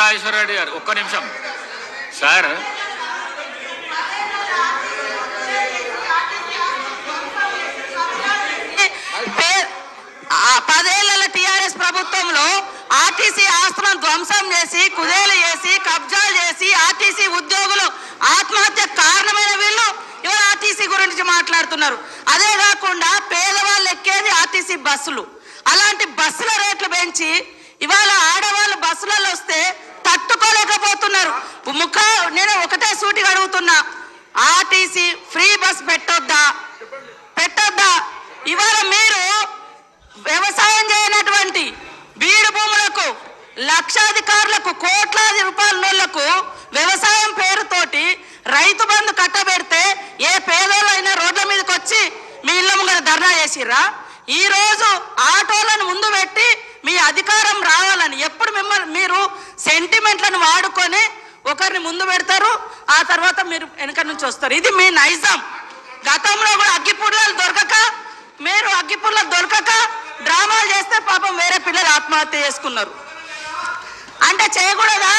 రాజేశ్వరరెడ్డి గారు ఒక్క నిమిషం. సార్ పదేళ్ళ టిఆర్ఎస్ ప్రభుత్వంలో ఆర్టీసీ ఆస్తులను ధ్వంసం చేసి కుదేలు చేసి కబ్జాలు చేసి ఆర్టీసీ ఉద్యోగులు ఆత్మహత్య కారణమైన వీళ్ళు ఇవాళ ఆర్టీసీ గురించి మాట్లాడుతున్నారు. అదే కాకుండా పేదవాళ్ళు ఎక్కేది ఆర్టీసీ బస్సులు. అలాంటి బస్సుల రేట్లు పెంచి ఇవాళ ఆడవాళ్ళు బస్సులలో వస్తే తట్టుకోలేకపోతున్నారు ముఖ నేను ఒకటే సూటిగా అడుగుతున్నా. ఆర్టీసీ ఫ్రీ బస్ పెట్టొద్దా? పెట్టొద్దా? ఇవాళ మీరు వ్యవసాయం చేయనటువంటి బీడు భూములకు లక్షాధికారులకు కోట్లాది రూపాయల వ్యవసాయం పేరుతోటి రైతు బంధు కట్టబెడితే ఏ పేదోళ్ళైనా రోడ్ల మీదకి వచ్చి మీ ఇళ్ళ ముంగర ధర్నా చేసిర్రా? ఈ రోజు ఆటోలను ముందు పెట్టి మీ అధికారం రావాలని ఒకరిని ముందు పెడతారు ఆ తర్వాత మీరు వెనక నుంచి వస్తారు. ఇది మీ నైజం. గతంలో కూడా అగ్గిపుల్లలు దొరకక మీరు అగ్గిపుల్లలు దొరకక డ్రామాలు చేస్తే పాపం వేరే పిల్లలు ఆత్మహత్య చేసుకున్నారు. అంటే చేయకూడదా?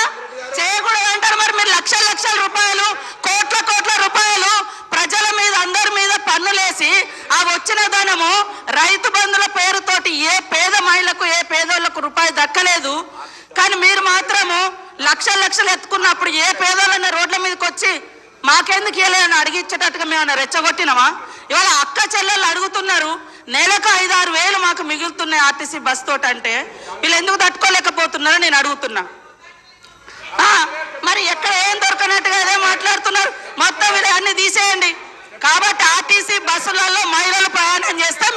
చేయకూడదు అంటారు మరి మీరు లక్షల లక్షల రూపాయలు కోట్ల కోట్ల రూపాయలు ప్రజల మీద అందరి మీద పన్నులేసి ఆ వచ్చిన ధనము రైతు బంధుల పేరుతోటి ఏ పేద మహిళకు ఏ పేదోళ్ళకు రూపాయి దక్కలేదు. కానీ మీరు మాత్రము లక్షలు లక్షలు ఎత్తుకున్నప్పుడు ఏ పేదోళ్ళన్న రోడ్ల మీదకి వచ్చి మాకెందుకు ఇవ్వలేదని అడిగిచ్చేటట్టుగా మేము రెచ్చగొట్టినామా? ఇవాళ అక్క చెల్లెళ్ళు అడుగుతున్నారు నెలకు ఐదు ఆరు వేలు మాకు మిగులుతున్నాయి ఆర్టీసీ బస్ తోటి అంటే వీళ్ళు ఎందుకు తట్టుకోలేకపోతున్నారో నేను అడుగుతున్నా. మరి ఎక్కడ ఏం దొరకనట్టుగా అదే మాట్లాడుతున్నారు? మొత్తం వీళ్ళు అన్ని తీసేయండి. కాబట్టి ఆర్టీసీ బస్సులలో మహిళలు ప్రయాణం చేస్తే